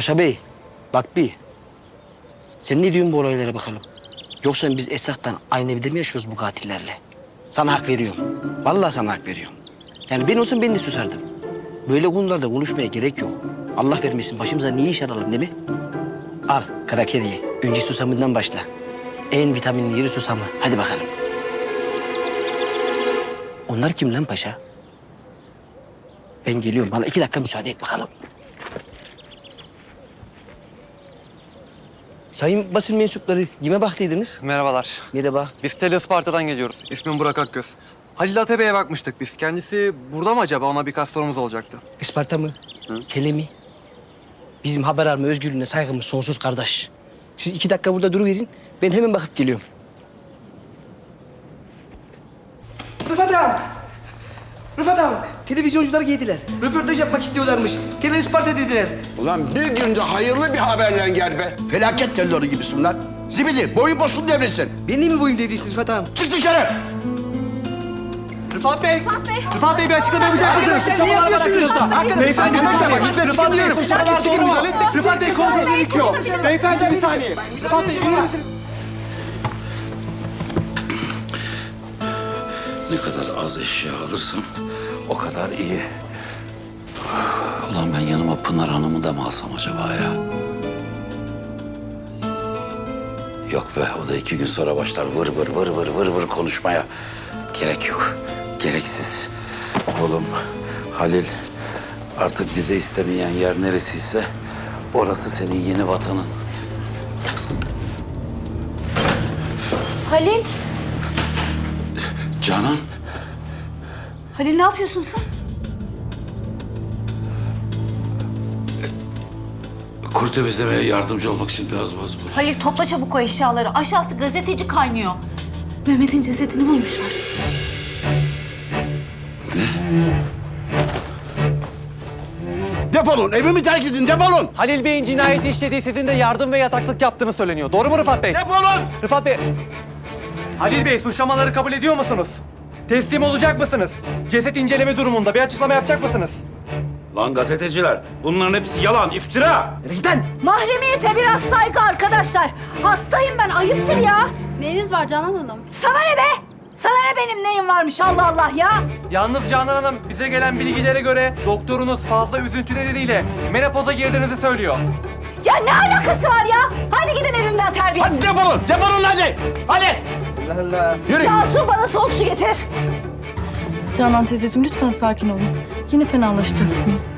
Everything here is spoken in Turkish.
Paşa Bey, bak bir. Sen ne diyorsun bu olaylara bakalım? Yoksa biz Esra'dan aynı evde mi yaşıyoruz bu katillerle? Sana hak veriyorum. Vallahi sana hak veriyorum. Yani ben olsam ben de susardım. Böyle konularda konuşmaya gerek yok. Allah vermesin başımıza niye iş aralım değil mi? Al kraker ye. Önce susamından başla. En vitaminli yeri susamı. Hadi bakalım. Onlar kim lan paşa? Ben geliyorum. Bana iki dakika müsaade et bakalım. Sayın basın mensupları kime baktıydınız? Merhabalar. Merhaba. Biz Tele Isparta'dan geliyoruz. İsmim Burak Akgöz. Halil Atebe'ye bakmıştık biz. Kendisi burada mı acaba? Ona birkaç sorumuz olacaktı. Isparta mı? Hı. Kele mi? Bizim haber alma özgürlüğüne saygımız sonsuz kardeş. Siz iki dakika burada duruverin. Ben hemen bakıp geliyorum. Rıfat ağam! Rıfat ağam! Televizyoncular giydiler. Röportaj yapmak istiyorlarmış. Tele Isparta dediler. Ulan bir günde hayırlı bir haberle gel be. Felaket telleri gibisin lan. Zibidi boyu boşun devrilsin. Benim mi boyum devrilsin Rıfat ağam? Çık dışarı. Rıfat Bey! Rıfat Bey! Rıfat Bey bir açıklama yapacak mısınız? Arkadaşlar ne yapıyorsunuz? Arkadaşlar, Beyefendi arkadaşlar bak lütfen çıkın diyorum. Suçlamalar doğru mu? Rıfat Bey konuşması gerekiyor. Beyefendi bir saniye. Rıfat Bey gelir misiniz? Ne kadar az eşya alırsam o kadar iyi. Ulan ben yanıma Pınar Hanım'ı da mı alsam acaba ya? Yok be, o da iki gün sonra başlar vır vır vır vır vır vır konuşmaya. Gerek yok, gereksiz. Oğlum, Halil, artık bize istemeyen yer neresiyse orası senin yeni vatanın. Halil, Canan, Halil ne yapıyorsun sen? kuru temizlemeye yardımcı olmak için biraz vaz Halil topla çabuk o eşyaları. Aşağısı gazeteci kaynıyor. Mehmet'in cesedini bulmuşlar. Defolun evimi terk edin defolun. Halil Bey'in cinayeti işlediği sizin de yardım ve yataklık yaptığını söyleniyor. Doğru mu Rıfat Bey? Defolun. Rıfat Bey. Halil Bey suçlamaları kabul ediyor musunuz? Teslim olacak mısınız? Ceset inceleme durumunda bir açıklama yapacak mısınız? Lan gazeteciler, bunların hepsi yalan, iftira. Rejden! Mahremiyete biraz saygı arkadaşlar. Hastayım ben, ayıptır ya. Neyiniz var Canan Hanım? Sana ne be? Sana ne benim neyim varmış Allah Allah ya? Yalnız Canan Hanım bize gelen bilgilere göre doktorunuz fazla üzüntü nedeniyle menopoza girdiğinizi söylüyor. Ya ne alakası var ya? Hadi gidin evimden terbiyesiz. Hadi defolun defolun hadi. Hadi. Allah Allah. Yürü. Cansu bana soğuk su getir. Canan teyzeciğim lütfen sakin olun. Yine fenalaşacaksınız.